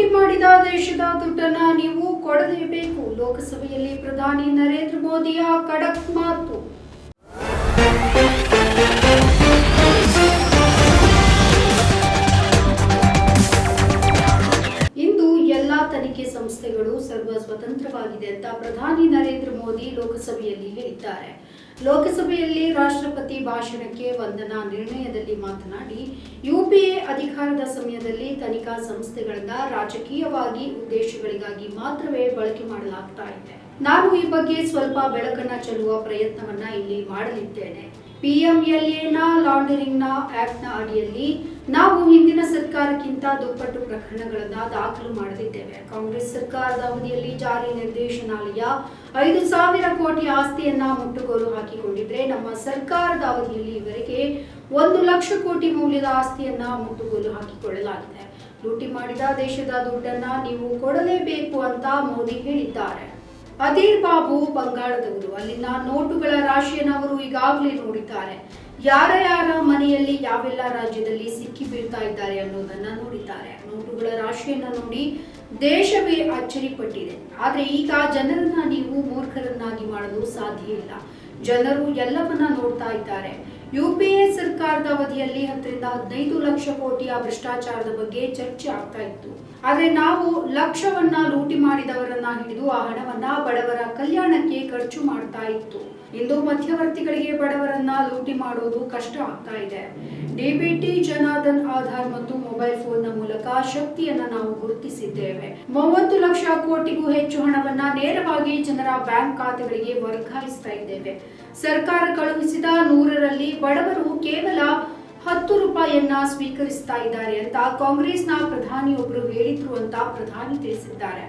ಲೂಟಿ ಮಾಡಿದ ದೇಶದ ದುಡ್ಡನ್ನ ನೀವು ಕೊಡಲೇಬೇಕು. ಲೋಕಸಭೆಯಲ್ಲಿ ಪ್ರಧಾನಿ ನರೇಂದ್ರ ಮೋದಿಯ ಖಡಕ್ ಮಾತು. ತನಿಖೆ ಸಂಸ್ಥೆಗಳು ಸರ್ವ ಸ್ವತಂತ್ರವಾಗಿದೆ ಅಂತ ಪ್ರಧಾನಿ ನರೇಂದ್ರ ಮೋದಿ ಲೋಕಸಭೆಯಲ್ಲಿ ಹೇಳಿದ್ದಾರೆ. ಲೋಕಸಭೆಯಲ್ಲಿ ರಾಷ್ಟ್ರಪತಿ ಭಾಷಣಕ್ಕೆ ವಂದನಾ ನಿರ್ಣಯದಲ್ಲಿ ಮಾತನಾಡಿ, ಯುಪಿಎ ಅಧಿಕಾರದ ಸಮಯದಲ್ಲಿ ತನಿಖಾ ಸಂಸ್ಥೆಗಳನ್ನ ರಾಜಕೀಯವಾಗಿ ಉದ್ದೇಶಗಳಿಗಾಗಿ ಮಾತ್ರವೇ ಬಳಕೆ ಮಾಡಲಾಗ್ತಾ ಇದೆ. ನಾನು ಈ ಬಗ್ಗೆ ಸ್ವಲ್ಪ ಬೆಳಕನ್ನ ಚೆಲ್ಲುವ ಪ್ರಯತ್ನವನ್ನ ಇಲ್ಲಿ ಮಾಡಲಿದ್ದೇನೆ. ಪಿಎಂಎಲ್ಎನ ಲಾಂಡರಿಂಗ್ನ ಆಕ್ಟ್ನ ಅಡಿಯಲ್ಲಿ ನಾವು ಹಿಂದಿನ ಸರ್ಕಾರಕ್ಕಿಂತ ದುಪ್ಪಟ್ಟು ಪ್ರಕರಣಗಳನ್ನ ದಾಖಲು ಮಾಡಲಿದ್ದೇವೆ ಕಾಂಗ್ರೆಸ್ ಸರ್ಕಾರದ ಅವಧಿಯಲ್ಲಿ ಜಾರಿ ನಿರ್ದೇಶನಾಲಯ ಐದು ಸಾವಿರ ಕೋಟಿ ಆಸ್ತಿಯನ್ನ ಮುಟ್ಟುಗೋಲು ಹಾಕಿಕೊಂಡಿದ್ರೆ ನಮ್ಮ ಸರ್ಕಾರದ ಅವಧಿಯಲ್ಲಿ ಇವರಿಗೆ ಒಂದು ಲಕ್ಷ ಕೋಟಿ ಮೌಲ್ಯದ ಆಸ್ತಿಯನ್ನ ಮುಟ್ಟುಗೋಲು ಹಾಕಿಕೊಳ್ಳಲಾಗಿದೆ. ಲೂಟಿ ಮಾಡಿದ ದೇಶದ ದುಡ್ಡನ್ನ ನೀವು ಕೊಡಲೇಬೇಕು ಅಂತ ಮೋದಿ ಹೇಳಿದ್ದಾರೆ. ಅಧೀರ್ ಬಾಬು ಬಂಗಾಳದವರು. ಅಲ್ಲಿನ ನೋಟುಗಳ ರಾಶಿಯನ್ನು ಅವರು ಈಗಾಗಲೇ ನೋಡಿದ್ದಾರೆ. ಯಾರ ಯಾರ ಮನೆಯಲ್ಲಿ ಯಾವೆಲ್ಲ ರಾಜ್ಯದಲ್ಲಿ ಸಿಕ್ಕಿ ಬೀಳ್ತಾ ಇದ್ದಾರೆ ಅನ್ನೋದನ್ನ ನೋಡಿದ್ದಾರೆ. ನೋಟುಗಳ ರಾಶಿಯನ್ನ ನೋಡಿ ದೇಶವೇ ಅಚ್ಚರಿಪಟ್ಟಿದೆ. ಆದ್ರೆ ಈಗ ಜನರನ್ನ ನೀವು ಮೂರ್ಖರನ್ನಾಗಿ ಮಾಡಲು ಸಾಧ್ಯ ಇಲ್ಲ. ಜನರು ಎಲ್ಲವನ್ನ ನೋಡ್ತಾ ಇದ್ದಾರೆ. ಯುಪಿಎ ಸರ್ಕಾರದ ಅವಧಿಯಲ್ಲಿ ಹತ್ತರಿಂದ ಹದಿನೈದು ಲಕ್ಷ ಕೋಟಿಯ ಭ್ರಷ್ಟಾಚಾರದ ಬಗ್ಗೆ ಚರ್ಚೆ ಆಗ್ತಾ ಇತ್ತು. ಆದ್ರೆ ನಾವು ಲಕ್ಷವನ್ನ ಲೂಟಿ ಮಾಡಿದವರನ್ನ ಹಿಡಿದು ಆ ಹಣವನ್ನ ಬಡವರ ಕಲ್ಯಾಣಕ್ಕೆ ಖರ್ಚು ಮಾಡ್ತಾ ಇತ್ತು. ಇಂದು ಮಧ್ಯವರ್ತಿಗಳಿಗೆ ಬಡವರನ್ನ ಲೂಟಿ ಮಾಡೋದು ಕಷ್ಟ ಆಗ್ತಾ ಇದೆ. ಡಿಬಿಟಿ ಜನಾರ್ದನ್ ಆಧಾರ್ ಮತ್ತು ಮೊಬೈಲ್ ಫೋನ್ನ ಮೂಲಕ ಶಕ್ತಿಯನ್ನ ನಾವು ಗುರುತಿಸಿದ್ದೇವೆ. ಮೂವತ್ತು ಲಕ್ಷ ಕೋಟಿಗೂ ಹೆಚ್ಚು ಹಣವನ್ನ ನೇರವಾಗಿ ಜನರ ಬ್ಯಾಂಕ್ ಖಾತೆಗಳಿಗೆ ವರ್ಗಾಯಿಸ್ತಾ ಇದ್ದೇವೆ. ಸರ್ಕಾರ ಕಳುಹಿಸಿದ ನೂರರಲ್ಲಿ ಬಡವರು ಕೇವಲ ಹತ್ತು ರೂಪಾಯಿಯನ್ನ ಸ್ವೀಕರಿಸ್ತಾ ಇದ್ದಾರೆ ಅಂತ ಕಾಂಗ್ರೆಸ್ನ ಪ್ರಧಾನಿಯೊಬ್ಬರು ಹೇಳಿದ್ರು ಅಂತ ಪ್ರಧಾನಿ ತಿಳಿಸಿದ್ದಾರೆ.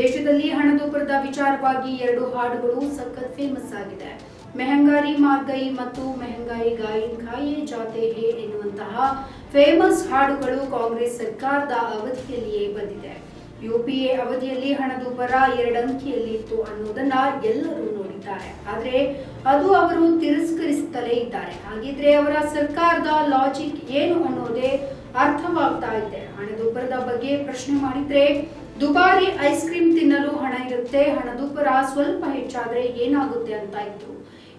ದೇಶದಲ್ಲಿ ಹಣದುಬ್ಬರದ ವಿಚಾರವಾಗಿ ಎರಡು ಹಾಡುಗಳು ಸಖತ್ ಫೇಮಸ್ ಆಗಿದೆ. ಮೆಹಂಗಾರಿ ಮಾರ್ಗೈ ಮತ್ತು ಮೆಹಂಗಾಯಿ ಗಾಯಿ ಖಾಯೆ ಜಾತೆ ಹೇ ಎನ್ನುವಂತಹ ಫೇಮಸ್ ಹಾಡುಗಳು ಕಾಂಗ್ರೆಸ್ ಸರ್ಕಾರದ ಅವಧಿಯಲ್ಲಿಯೇ ಬಂದಿದೆ. ಯುಪಿಎ ಅವಧಿಯಲ್ಲಿ ಹಣದುಬ್ಬರ ಎರಡಂಕಿಯಲ್ಲಿ ಇತ್ತು ಅನ್ನೋದನ್ನ ಎಲ್ಲರೂ ನೋಡಿದ್ದಾರೆ. ಆದ್ರೆ ಅದು ಅವರು ತಿರಸ್ಕರಿಸುತ್ತಲೇ ಇದ್ದಾರೆ. ಹಾಗಿದ್ರೆ ಅವರ ಸರ್ಕಾರದ ಲಾಜಿಕ್ ಏನು ಅನ್ನೋದೇ ಅರ್ಥವಾಗ್ತಾ ಇದೆ. ಹಣದುಬ್ಬರದ ಬಗ್ಗೆ ಪ್ರಶ್ನೆ ಮಾಡಿದ್ರೆ, ದುಬಾರಿ ಐಸ್ ಕ್ರೀಮ್ ತಿನ್ನಲು ಹಣ ಇರುತ್ತೆ ಹಣದುಬ್ಬರ ಸ್ವಲ್ಪ ಹೆಚ್ಚಾದ್ರೆ ಏನಾಗುತ್ತೆ ಅಂತ ಇತ್ತು.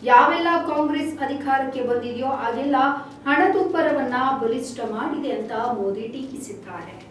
ಯಾವೆಲ್ಲ ಕಾಂಗ್ರೆಸ್ ಅಧಿಕಾರಕ್ಕೆ ಬಂದಿದೆಯೋ ಅದೆಲ್ಲ ಹಣದುಬ್ಬರವನ್ನ ಬಲಿಷ್ಠ ಮಾಡಿದೆ ಅಂತ ಮೋದಿ ಟೀಕಿಸಿದ್ದಾರೆ.